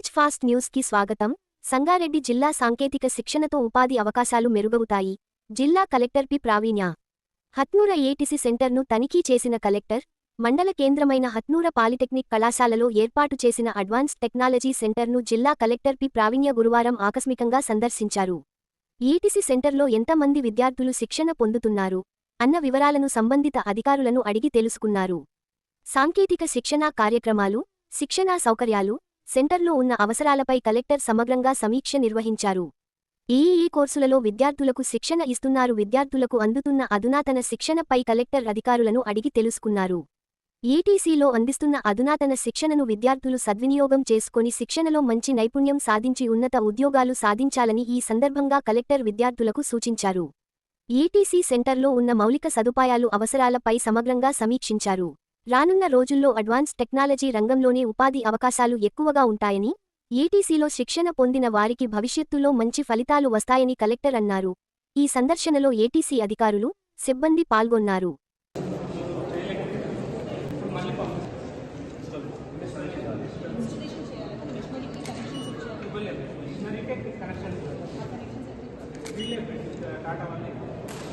Fast న్యూస్కి స్వాగతం. సంగారెడ్డి జిల్లా సాంకేతిక శిక్షణతో ఉపాధి అవకాశాలు మెరుగవుతాయి. జిల్లా collector P. Praveenya. Hatnoora ATC సెంటర్ను తనిఖీ చేసిన కలెక్టర్ మండల కేంద్రమైన హత్నూర పాలిటెక్నిక్ కళాశాలలో ఏర్పాటు చేసిన అడ్వాన్స్ టెక్నాలజీ సెంటర్ను జిల్లా కలెక్టర్ పి. ప్రావీణ్య గురువారం ఆకస్మికంగా సందర్శించారు. ఏటీసీ సెంటర్లో ఎంతమంది విద్యార్థులు శిక్షణ పొందుతున్నారు? అన్న వివరాలను సంబంధిత అధికారులను అడిగి తెలుసుకున్నారు. సాంకేతిక శిక్షణా కార్యక్రమాలు శిక్షణా సౌకర్యాలు సెంటర్లో ఉన్న అవసరాలపై కలెక్టర్ సమగ్రంగా సమీక్ష నిర్వహించారు. ఈఈ కోర్సులలో విద్యార్థులకు శిక్షణ ఇస్తున్నారు. విద్యార్థులకు అందుతున్న అధునాతన శిక్షణపై కలెక్టర్ అధికారులను అడిగి తెలుసుకున్నారు. ఈటీసీలో అందిస్తున్న అధునాతన శిక్షణను విద్యార్థులు సద్వినియోగం చేసుకొని శిక్షణలో మంచి నైపుణ్యం సాధించి ఉన్నత ఉద్యోగాలు సాధించాలని ఈ సందర్భంగా కలెక్టర్ విద్యార్థులకు సూచించారు. ఈటీసీ సెంటర్లో ఉన్న మౌలిక సదుపాయాలు అవసరాలపై సమగ్రంగా సమీక్షించారు. రానున్న రోజుల్లో అడ్వాన్స్ టెక్నాలజీ రంగంలోనే ఉపాధి అవకాశాలు ఎక్కువగా ఉంటాయని ఏటీసీలో శిక్షణ పొందిన వారికి భవిష్యత్తులో మంచి ఫలితాలు వస్తాయని కలెక్టర్ అన్నారు. ఈ సందర్శనలో ఏటీసీ అధికారులు సిబ్బంది పాల్గొన్నారు. కనెక్షన్ టాటా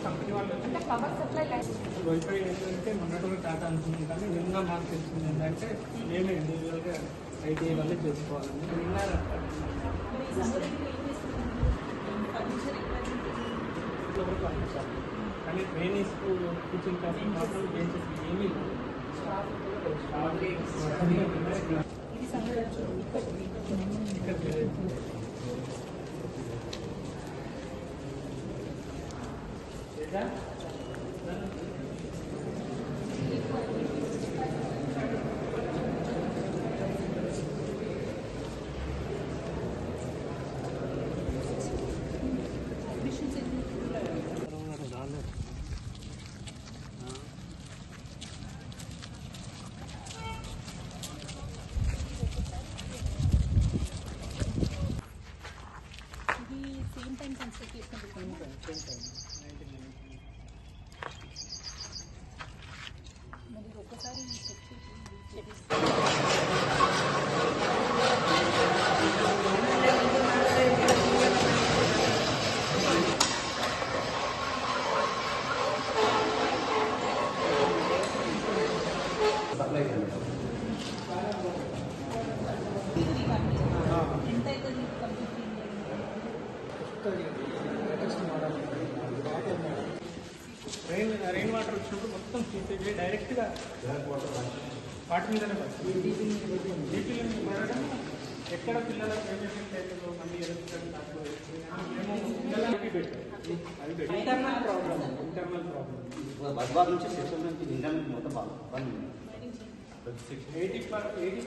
కంపెనీ వాళ్ళు వచ్చి అంటే పవర్ సప్లై లైన్. వైఫై ఏంటంటే మొన్నటి కూడా టాటా అనుకున్నాం కానీ నిన్న మాకు తెలిసింది ఏంటంటే మేమే ఇండివిజువల్గా ఐటీఐ వల్లే చేసుకోవాలని విన్నారు? కానీ ట్రైనింగ్స్ టీచింగ్ క్లాస్ మాత్రం బేసిస్ ఏమీ లేదు. ఇక్కడ లేదు. లేదా ఇది సేమ్ టైం కన్స్ట్రక్ట్ చేసిన రైన్ రెయిన్ వాటర్ వచ్చినప్పుడు మొత్తం తీసేసి డైరెక్ట్గా వాటర్ మీదనే డీపీలు ఎక్కడ పిల్లలకు ఏమేమి అవుతుందో మళ్ళీ internal problem internal problem Badwala నుంచి సెక్షన్ నుంచి నిండా మొత్తం బాగా 85